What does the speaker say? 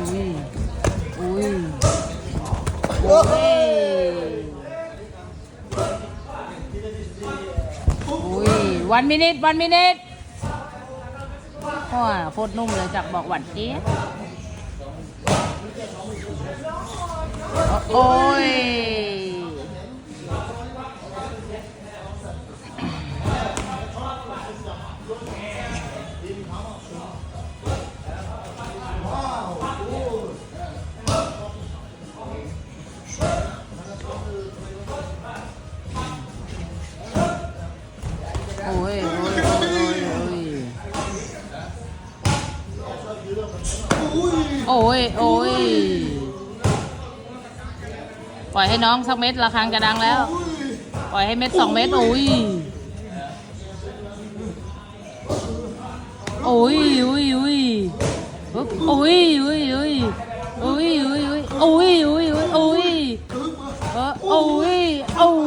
อุ้ย อุ้ยโอ้ยอุ้ยวันมินิทวันมินิทโอ้ยโคตรนุ่มเลยจับบอกหวานจี๊ยบโอ้ย อ้ยโอ้ยโอ้ยโอ้ยโอ้ยโอ้ยปล่อยให้น้องสักเม็ดละครั้งจะดังแล้ว ปล่อยให้เม็ดสองเม็ดโอ้ยโอ้ยโอ้ยโอ้ยโอ้ยโอ้ยโอ้ยโอ้ยโอ้ยโอ้ยโอ้ยโอ้ยโอ้ยโอ้ยโอ้ย